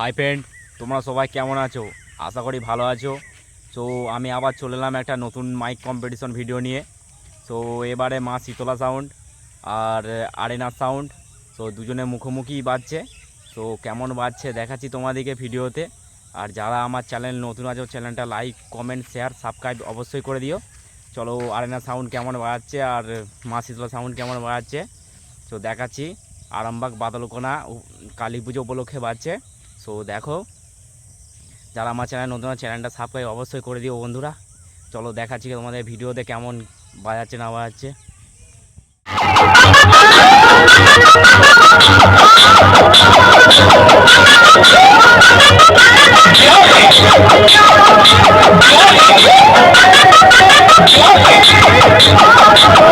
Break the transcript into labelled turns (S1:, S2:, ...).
S1: Hi friend তোমরা সবাই কেমন আছো? আশা করি ভালো আছো। তো আমি আবার চলে এলাম একটা নতুন মাইক কম্পিটিশন ভিডিও নিয়ে। তো এবারে মা শীতলা সাউন্ড আর আরেনা সাউন্ড তো দুজনে মুখোমুখি বাজছে। তো কেমন বাজছে দেখাচ্ছি তোমাদেরকে ভিডিওতে আর যারা আমার চ্যানেল নতুন আছো চ্যানেলটা লাইক কমেন্ট শেয়ার সাবস্ক্রাইব অবশ্যই করে দিও। চলো, আরেনা সাউন্ড কেমন বাজাচ্ছে আর, মা শীতলা সাউন্ড কেমন বাজাচ্ছে তো দেখাচ্ছি। আরামবাগ বাদলকোনা কালী পুজো উপলক্ষে বাজছে। সো দেখো, যারা আমার চ্যানেল নতুন চ্যানেলটা সাবস্ক্রাইব অবশ্যই করে দিও বন্ধুরা। চলো দেখাচ্ছি তোমাদের ভিডিওতে কেমন বাজাচ্ছে, না বাজাচ্ছে।
S2: Thank